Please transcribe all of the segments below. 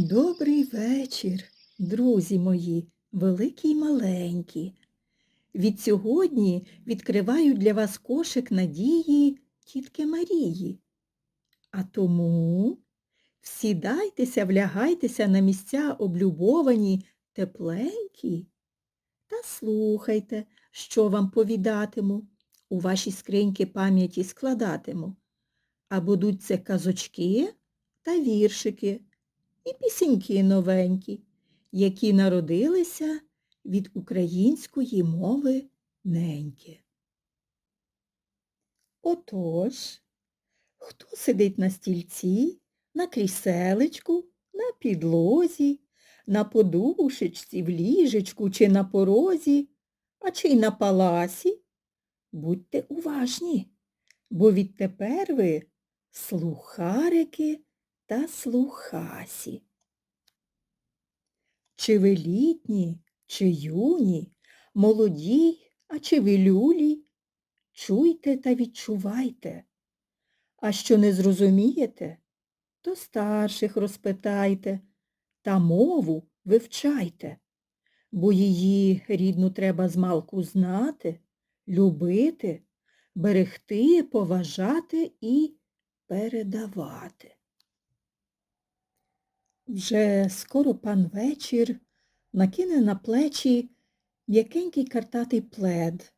Добрий вечір, друзі мої, великі й маленькі. Від сьогодні відкриваю для вас кошик надії тітки Марії. А тому всідайтеся, влягайтеся на місця облюбовані, тепленькі, та слухайте, що вам повідатиму, у ваші скриньки пам'яті складатиму. А будуть це казочки та віршики і пісеньки новенькі, які народилися від української мови неньки. Отож, хто сидить на стільці, на кріселечку, на підлозі, на подушечці, в ліжечку чи на порозі, а чи й на паласі? Будьте уважні, бо відтепер ви слухарики та слухасі. Чи ви літні, чи юні, молоді, а чи ви люлі? Чуйте та відчувайте. А що не зрозумієте, то старших розпитайте та мову вивчайте, бо її рідну треба змалку знати, любити, берегти, поважати і передавати. Вже скоро пан вечір. Накине на плечі м'якенький картатий плед,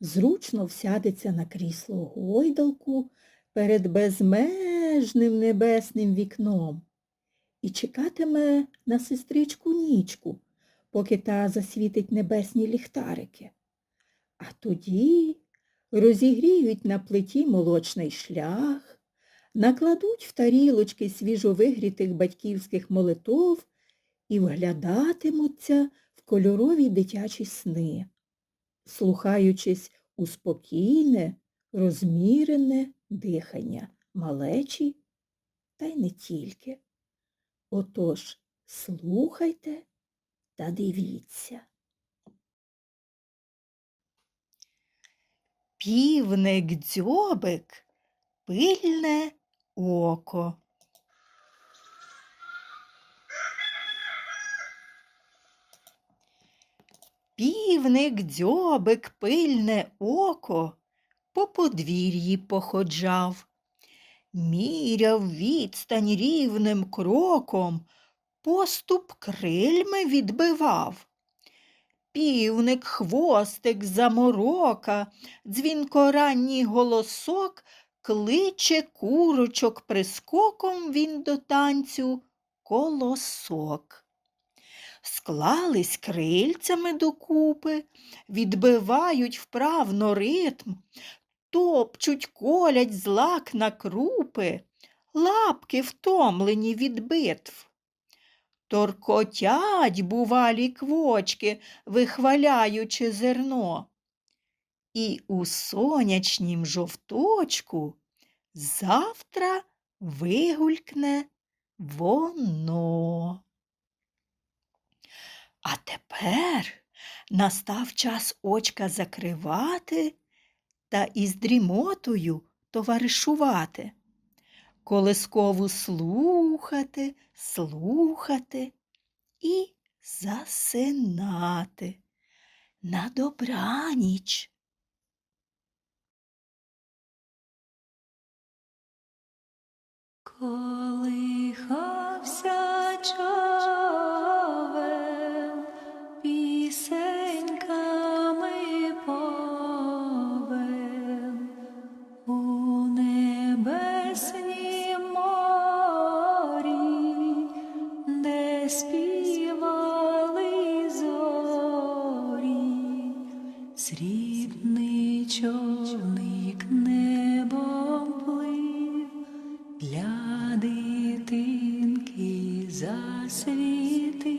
зручно всядеться на крісло гойдалку перед безмежним небесним вікном. І чекатиме на сестричку нічку, поки та засвітить небесні ліхтарики. А тоді розігріють на плиті молочний шлях, накладуть в тарілочки свіжовигрітих батьківських молитов і вглядатимуться в кольорові дитячі сни, слухаючись у спокійне, розмірене дихання малечі та й не тільки. Отож, слухайте та дивіться. Півник дзьобик, пильне око. Півник дзьобик пильне око по подвір'ї походжав, міряв відстань рівним кроком, поступ крильми відбивав. Півник хвостик заморока, дзвінкоранній голосок кличе курочок прискоком він до танцю колосок. Склались крильцями докупи, відбивають вправно ритм, топчуть, колять злак на крупи, лапки втомлені від битв. Торкотять, бувалі квочки, вихваляючи зерно. І у сонячнім жовточку завтра вигулькне воно. А тепер настав час очка закривати та із дрімотою товаришувати, колискову слухати, слухати і засинати. На добраніч. світи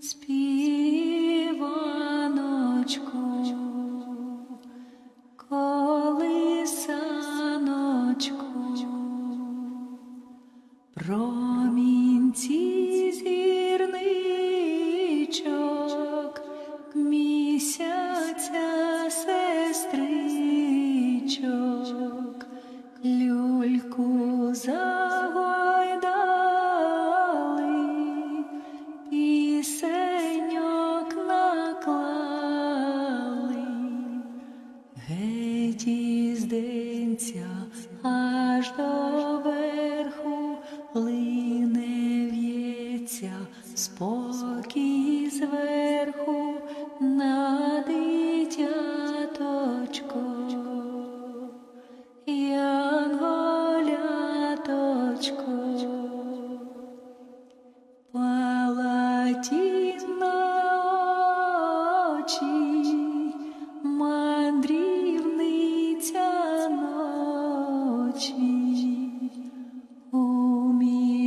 співаночку, коли саночку, промінці зірничок місяця сестричок, люльку за. кінця аж до.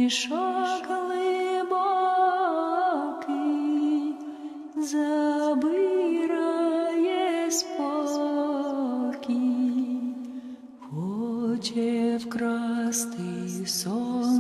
Мішок глибокий забирає спокій, хоче вкрасти сон.